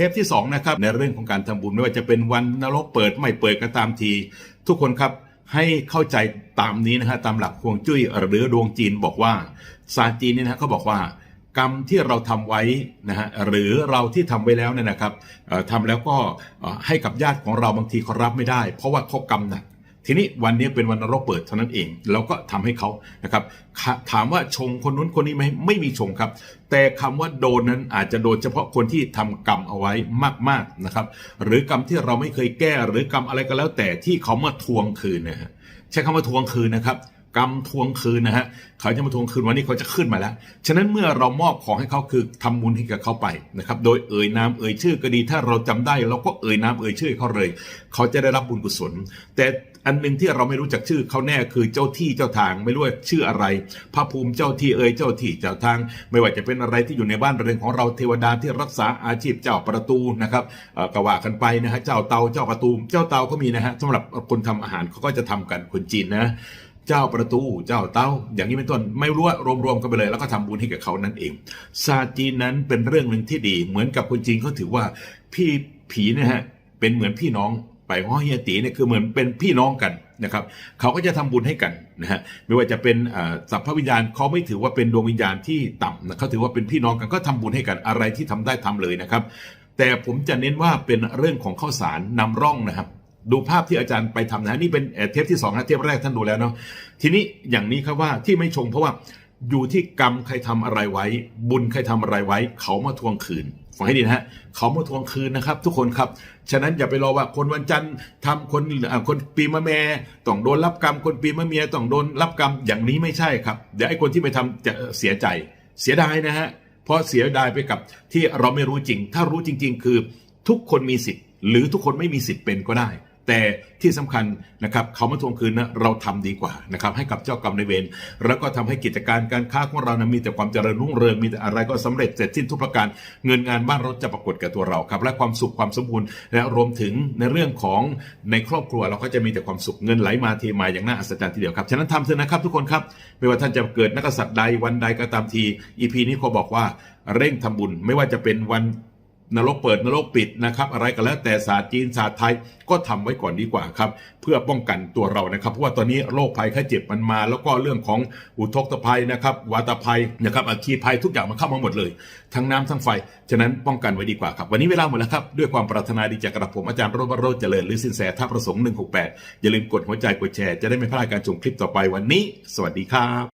ทปที่2นะครับในเรื่องของการทำบุญไม่ว่าจะเป็นวันนรกเปิดไม่เปิดก็ตามที ทุกคนครับให้เข้าใจตามนี้นะฮะตามหลักฮวงจุ้ยหรือดวงจีนบอกว่าศาสตร์จีนนี่นะเขาบอกว่ากรรมที่เราทำไว้นะฮะหรือเราที่ทำไว้แล้วเนี่ยนะครับเอ่อทำแล้วก็ให้กับญาติของเราบางทีเขารับไม่ได้ เพราะว่าเขากรรมหนัก ทีนี้วันนี้เป็นวันนรกเปิดเท่านั้นเองเราก็ทำให้เขานะครับ ถามว่าชงคนนู้นคนนี้ไหมไม่มีชงครับ แต่คำว่าโดนนั้นอาจจะโดนเฉพาะคนที่ทำกรรมเอาไว้มากๆนะครับ หรือกรรมที่เราไม่เคยแก้หรือกรรมอะไรก็แล้วแต่ที่เขามาทวงคืนนะฮะใช้คำว่าทวงคืนนะครับ กรรมทวงคืนนะฮะเขาจะมาทวงคืนวันนี้เขาจะขึ้นมาแล้ว ฉะนั้นเมื่อเรามอบของให้เขาคือทำบุญให้กับเขาไปนะครับ โดยเอ่ยนามเอ่ยชื่อก็ดีถ้าเราจำได้เราก็เอ่ยนามเอ่ยชื่อเขาเลย เขาจะได้รับบุญกุศล แต่อันหนึ่งที่เราไม่รู้จักชื่อเขาแน่คือเจ้าที่เจ้าทางไม่รู้ว่าชื่ออะไร พระภูมิเจ้าที่เอ่ยเจ้าที่เจ้าทาง ไม่ว่าจะเป็นอะไรที่อยู่ในบ้านเรือนของเราเทวดาที่รักษาอาชีพเจ้าประตูนะครับกว่ากันไปนะฮะเจ้าเตาเจ้าประตู เจ้าเตาก็มีนะฮะสำหรับคนทำอาหารเขาก็จะทำกันคนจีนนะ เจ้าประตูเจ้าเต้า อย่างนี้เป็นต้นไม่รู้ว่ารวมๆกันไปเลย แล้วก็ทำบุญให้กับเขานั่นเองศาสตร์จีนนั้นเป็นเรื่องหนึ่งที่ดี เหมือนกับคนจีนเขาถือว่าพี่ผีนะฮะเป็นเหมือนพี่น้องไปห้อเฮียตีเนี่ยคือเหมือนเป็นพี่น้องกันนะครับเขาก็จะทำบุญให้กันนะฮะไม่ว่าจะเป็นสัพพวิญญาณเขาไม่ถือว่าเป็นดวงวิญญาณที่ต่ำนะเขาถือว่าเป็นพี่น้องกันก็ทำบุญให้กันอะไรที่ทำได้ทำเลยนะครับ แต่ผมจะเน้นว่าเป็นเรื่องของข้าวสารนำร่องนะครับ ดูภาพที่อาจารย์ไปทำนะนี่เป็นเทปที่สองนะเทปแรกท่านดูแล้วเนาะทีนี้อย่างนี้ครับว่าที่ไม่ชงเพราะว่าอยู่ที่กรรมใครทำอะไรไว้ บุญใครทำอะไรไว้ เขามาทวงคืนฟังให้ดีนะฮะเขามาทวงคืนนะครับ ทุกคนครับ ฉะนั้นอย่าไปรอว่าคนวันจันทร์ทำคนอ่าคนปีมะแม่ต้องโดนรับกรรม คนปีมะเมียต้องโดนรับกรรมอย่างนี้ไม่ใช่ครับ เดี๋ยวไอ้คนที่ไปทำจะเสียใจเสียดายนะฮะเพราะเสียดายไปกับที่เราไม่รู้จริง ถ้ารู้จริง ๆ คือทุกคนมีสิทธิ์ หรือทุกคนไม่มีสิทธิ์เป็นก็ได้ แต่ที่สำคัญนะครับเขามาทวงคืนนะเราทำดีกว่านะครับให้กับเจ้ากรรมนายเวรแล้วก็ทำให้กิจการการค้าของเรานะมีแต่ความเจริญรุ่งเรืองมีแต่อะไรก็สำเร็จเสร็จสิ้นทุกประการเงินงานบ้านราจะปรากฏแกับตัวเราครับและความสุขความสมบูรณ์และรวมถึงในเรื่องของในครอบครัวเราก็จะมีแต่ความสุขเงินไหลมาเทมาอย่างน่าอัศจรรย์ทีเดียวครับฉะนั้นทำเถอะนะครับทุกคนครับไม่ว่าท่านจะเกิดนักษัตริย์ใดวันใดก็ตามทีอีพีนี้ขาบอกว่าเร่งทำบุญไม่ว่าจะเป็นวัน นรกเปิดนรกปิดนะครับ อะไรก็แล้วแต่ศาสตร์จีนศาสตร์ไทยก็ทำไว้ก่อนดีกว่าครับ เพื่อป้องกันตัวเรานะครับเพราะว่าตอนนี้โรคภัยไข้เจ็บมันมา แล้วก็เรื่องของอุทกภัยนะครับวาตภัยนะครับอัคคีภัยทุกอย่างมันเข้ามาหมดเลย ทั้งน้ำทั้งไฟ ฉะนั้นป้องกันไว้ดีกว่าครับ วันนี้เวลาหมดแล้วครับ ด้วยความปรารถนาดีจากกระผมอาจารย์โรบโรจเจริญหรือสินแสท่าประสงค์168อย่าลืมกดหัวใจกดแชร์จะได้ไม่พลาดการชมคลิปต่อไปวันนี้ สวัสดีครับ